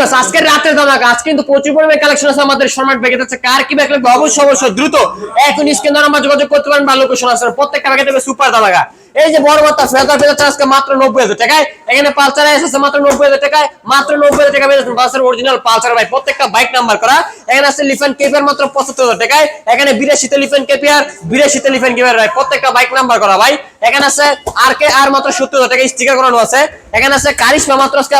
বিয়াস আজকের রাতের দামাক কিন্তু প্রচুর পরিমাণে কালেকশন আছে আমাদের সম্রাট ব্যাগে আছে কার কি ব্যাগ লাগবে? অবশ্যই অবশ্যই, দ্রুত। এখন স্ক্রিন আমরা যোগাযোগ করতে পারেন বা লোকেশন আছে। প্রত্যেকটা ব্যাগে দেবে সুপার দামাকা। এই যে বড় বার্তা ফেদার পেয়ে আজকে মাত্র নব্বই হাজার টাকায়। এখানে পালসার এসেছে মাত্র নব্বই হাজার টাকায়। মাত্র নব্বই হাজার টাকা পেয়েছেন পালসার অরিজিনাল পালসার ভাই। প্রত্যেকটা বাইক নাম্বার করা। এখানে আছে লিফেন কেপিয়ার মাত্র পঁচাত্তর হাজার টাকায়। এখানে বিরাশিতে লিফেন কেপিয়ার বিরাশিতে লিফেন কেপিয়ার ভাই। প্রত্যেকটা বাইক নাম্বার করা ভাই। এখানে আছে আর কে আর মাত্র সত্তর হাজার টাকা স্টিকার করানো আছে। এখানে আছে কারিশমা মাত্র আজকে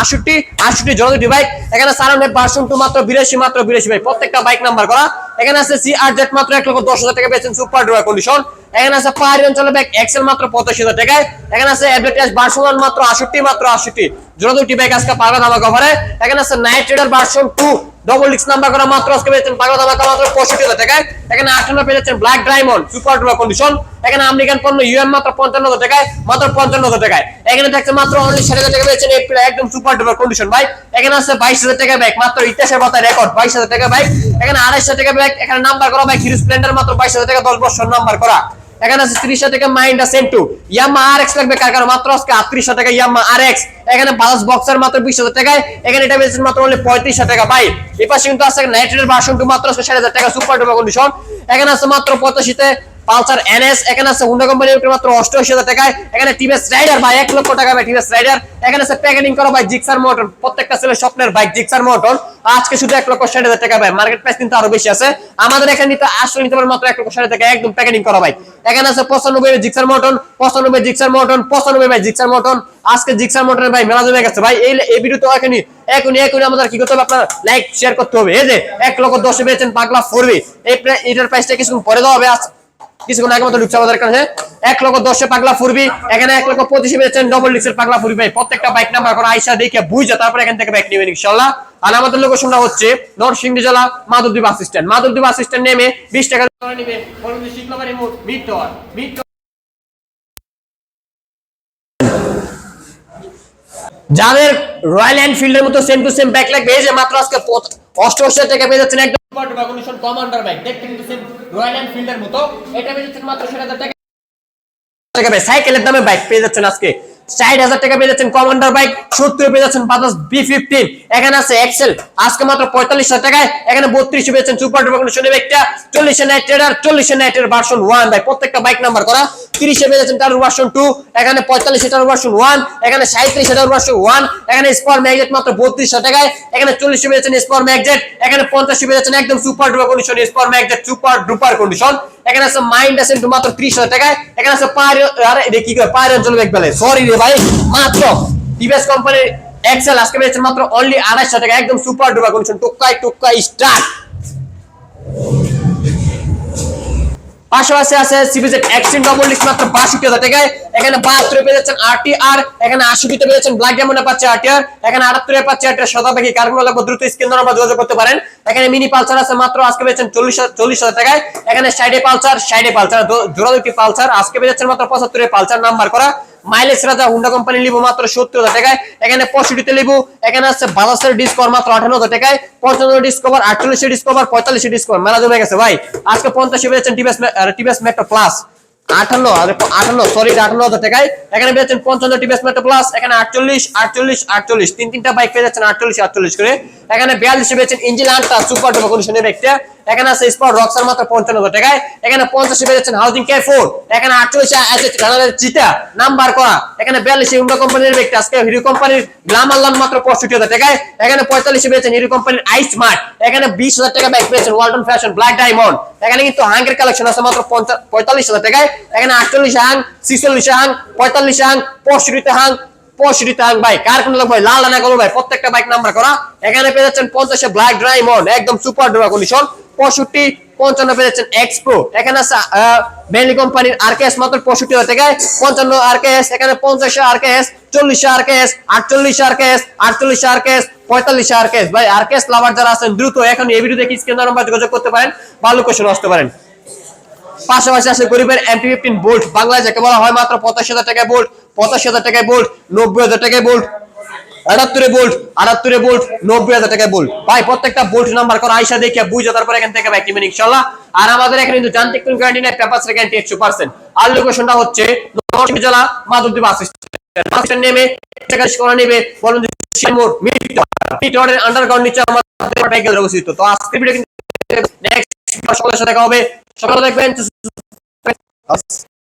আটষট্টি আটষট্টি জনদুটি বাইক এখানে সারাউন্ড ভার্সন টু মাত্র বিরাশি মাত্র বিরাশি ভাই। প্রত্যেকটা বাইক নাম্বার করা। এখানে আছে সি আর জেড মাত্র এক লক্ষ দশ হাজার টাকা পেয়েছেন সুপার ডুয়ার কন্ডিশন এখানে আছে পাহাড়ি অঞ্চলে ব্যাগ এক্সেল মাত্র পঁচাশি হাজার টাকায়। এখানে আছে অ্যাডভার্টাইজ ভার্সন মাত্র আষট্টি মাত্র আষট্টি। জনদুটি ব্যাগ আজকে পাগলা ধামা কভারে এখানে আছে Knight Rider version two double ডিক্স নাম্বার করা মাত্র আজকে পেয়েছেন পাগলা ধামা মাত্র পঁয়ষট্টি হাজার টাকায়। এখানে আটান্ন পেয়েছেন black diamond super duper condition এখানে আমেরিকান পণ্য ইউএম মাত্র পঞ্চান্ন হাজার টাকায়, মাত্র পঞ্চান্ন হাজার টাকায়। এখানে থাকছে মাত্র অনলি ষাট হাজার টাকা পেয়েছেন এপ্রিল একদম সুপার ডুপার কন্ডিশন ভাই। এখানে আছে বাইশ হাজার টাকা ব্যাগ মাত্র ইতিহাসের পাতায় রেকর্ড বাইশ হাজার টাকা বাইক এখানে আড়াইশ টাকা ব্যাগ এখানে নাম্বার করা বাইক হিরো স্প্লেন্ডার মাত্র বাইশ হাজার টাকা দশ বছর নাম্বার করা। এখানে আছে ত্রিশ টাকা মাইন্ডা সেন্টু ইয়ামা আর এক্স লাগবে কার মাত্র আজকে আটত্রিশ হাজার টাকা ইয়ামা আর এক্স এখানে বাস বক্সার মাত্র বিশ হাজার টাকায়। এখানে এটা বেশি মাত্র অনলি পঁয়ত্রিশ হাজার টাকা। ভাই এই পাশে কিন্তু আছে নাইট্রেটের ভার্সন টু মাত্র ষাট হাজার টাকা সুপার ডুবা কন্ডিশন এখানে আছে মাত্র পঁচাশিতে পালসার এনএস, এখানে আছে হুন্ডা কোম্পানির মাত্র অষ্টআশি হাজার টাকায়। এখানে টিভিএস রাইডার ভাই, এক লক্ষ টাকা ভাই টিভিএস রাইডার এখানে আছে প্যাকেটিং করা ভাই জিক্সার মোটর প্রত্যেকটা ছেলে স্বপ্নের বাইক জিক্সার মোটর আজকে শুধু এক লক্ষ ষাট টাকা ভাই। মার্কেট প্রাইস কিন্তু আরও বেশি আছে। আমাদের এখানে নিতে আসলে নিতে পারেন মাত্র এক লক্ষ ষাট টাকা। একদম প্যাকেটিং করা ভাই। এখানে আছে পঁচানব্বই জিক্সার মোটন পঁচানব্বই জিক্সার মোটন পঁচানব্বই ভাই জিক্সার মোটন আজকে জিক্সার মোটরের ভাই মেলা জমে গেছে। ভাই, এই এই ভিডিও তো এখনই এখনই এখনই আমাদের কি করতে হবে? আপনার লাইক শেয়ার করতে হবে। এই যে, এক লক্ষ দশে পেয়েছেন পাগলা ফোরবি এই এটার প্রাইসটা কিছুক্ষণ পরে দেওয়া হবে। কিছুক্ষণ আগে মতো দরকার কাছে এক লক্ষ দশে পাগলা ফুরবি, এখানে এক লক্ষ পঁচিশে পেয়েছেন ডবল ডিক্সের পাগলা ফুরবি। ভাই প্রত্যেকটা বাইক নাম্বার করে আইসা দেখে বুঝে তারপরে এখান থেকে বাইক নেবেন ইনশাল্লাহ আর আমাদের লোক শোনা হচ্ছে নরসিংদী জেলা Madhabdi bus stand Madhabdi bus stand নেমে বিশ টাকা নেবে। টাওয়ার মিড যাদের রয়্যাল এনফিল্ডের মতো সেম টু সেম ব্যাক এই যে মাত্র আজকে অষ্টআশি টাকা পেয়ে যাচ্ছেন একদম কন্ডিশন কমান্ডার ব্যাক দেখতে কিন্তু সেম রয়্যাল এনফিল্ডের মতো। এটা পেয়ে যাচ্ছেন মাত্র ষাট হাজার টাকা। সাইকেলের দামে বাইক পেয়ে যাচ্ছেন আজকে। এখানে মাত্র বত্রিশ হাজার এখানে এখানে যাচ্ছেন একদম সুপার কন্ডিশন এখানে আছে মাইন্ড আছে ত্রিশ হাজার এখানে আছে কি অঞ্চল রে ভাই, মাত্র। টিভিএস কোম্পানির এক্সেল আজকে পেয়েছেন মাত্র অনলি আড়াইশো টাকা, একদম সুপার ডুপার কন্ডিশন টুকাই টুকাই স্টার্ট পাশাপাশি আছে সিবিজেড এক্সট্রিম ডবল ডিস্ক মাত্র বাষট্টি হাজার টাকায়। এখানে বাহাত্তরে পেয়ে যাচ্ছেন আরটিআর এখানে আশিটিতে পেয়ে যাচ্ছেন ব্ল্যাক ডায়মন্ডে পাচ্ছে আরটিআর এখানে আটাত্তরে পাচ্ছে আরটিআর শতাবাকি কারগুলো লাগবে, দ্রুত স্ক্রিন নাম্বার যোগাযোগ করতে পারেন। এখানে মিনি পালসার আছে মাত্র আজকে পেয়েছেন চল্লিশ চল্লিশ হাজার টাকায়। এখানে সাইডে পালসার সাইডে পালসার জোড়া দুটি পালসার, আজকে পেয়ে যাচ্ছেন মাত্র পঁচাত্তরে পালসার নাম্বার করা। মাইলেজ রাজা হুন্ডা কোম্পানি লিবু মাত্র সত্তর হাজার টাকায়। এখানে পঁয়ষট্টিতে লিবু এখানে আছে বাজাজের ডিসকভার মাত্র আঠান্ন হাজার টাকায়। পঞ্চান্ন ডিসকভার আটচল্লিশে ডিসকভার পঁয়তাল্লিশে ডিসকভার মেলা জমে গেছে। ভাই, আজকে পঞ্চাশে পেয়েছেন টিভিএস টিভিএস মেট্রো প্লাস আটান্ন আরে আটান্ন সরি আটান্ন হাজার টাকায়। এখানে পঞ্চান্ন টিভিএস মেট্রো প্লাস এখানে আটচল্লিশ আটচল্লিশ আটচল্লিশ। তিন, তিনটা বাইক পেয়ে যাচ্ছেন আটচল্লিশ আটচল্লিশ করে। এখানে বিয়াল্লিশে পেয়েছেন ইঞ্জিন আনটা সুপার ডুপার কন্ডিশনের বাইকটা এখানে আছে স্পট রক্সার মাত্র পঞ্চান্ন টাকায়। এখানে পঞ্চাশে পেয়ে যাচ্ছেন হাউজিং কে ফোর এখানে আটচল্লিশে আছে চিটা। নাম্বার করা। এখানে বিয়াল্লিশে হুন্ডা কোম্পানির ব্যক্তি। আজকে হিরো কোম্পানির গ্লামার লান মাত্র পঁয়ষট্টি হাজার টাকায়। এখানে পঁয়তাল্লিশে পেয়েছেন হিরো কোম্পানির আইস স্মার্ট এখানে বিশ হাজার টাকা বাইক পেয়েছেন ওয়ালটন ফ্যাশন ব্ল্যাক ডায়মন্ড এখানে কিন্তু হাঙ্গের কালেকশন আছে মাত্র পঁয়তাল্লিশ হাজার টাকায়। এখানে আটচল্লিশে হাং ছিচল্লিশে হাং পঁয়তাল্লিশে হাং পঁয়ষট্টিতে হাং পঁয়ষট্টিতে হাং ভাই। কার কোন লাল ভাই। প্রত্যেকটা বাইক নাম্বার করা। এখানে পেয়ে যাচ্ছেন পঞ্চাশে ব্ল্যাক ডায়মন্ড একদম সুপার ডোরা কন্ডিশন পঁয়ষট্টি, পঞ্চান্ন যাচ্ছেন এক্স প্রো এখানে আছে বেলি কোম্পানির আরকেএস মাত্র পঁয়ষট্টি হাজার টাকায়। পঞ্চান্ন আরকেএস এখানে পঞ্চাশে আরকেএস চল্লিশে আরকেএস আটচল্লিশে আরকেএস আটচল্লিশে আরকেএস পঁয়তাল্লিশে আরকেএস ভাই আরকেএস লাভার যারা আছেন, দ্রুত এখন এই ভিডিও দেখে স্ক্রিন নাম্বার যোগাযোগ করতে পারেন, বা লোকেশন আসতে পারেন। পাশাপাশি আছে গরিবের এমপি ফিফটিন বোল্ট বাংলায় যাকে বলা হয় মাত্র পঁচাশি হাজার টাকায় বোল্ট পঁচাশি হাজার টাকায় বোল্ট নব্বই হাজার টাকায় বোল্ট আটাত্তরে বোল্ট আটাত্তরে বোল্ট, নব্বই হাজার টাকায় বোল্ট। ভাই, প্রত্যেকটা বোল্ট নাম্বার করে, আইসা দেখে বুঝে তারপর এখান থেকে ভাই কিনবেন ইনশাল্লাহ। আর আমাদের এখানে কিন্তু যান্ত্রিক কোনো গ্যারান্টি নেই পেপার গ্যারান্টি একশো পার্সেন্ট আর লোকেশনটা হচ্ছে জেলা আসিস্ট বাসটা নেমে নেবে, বলুন আন্ডারগ্রাউন্ড নিচে আমাদের বাইকের অবস্থিত। তো আজকে ভিডিও কিন্তু নেক্সট সাথে দেখা হবে। দেখবেন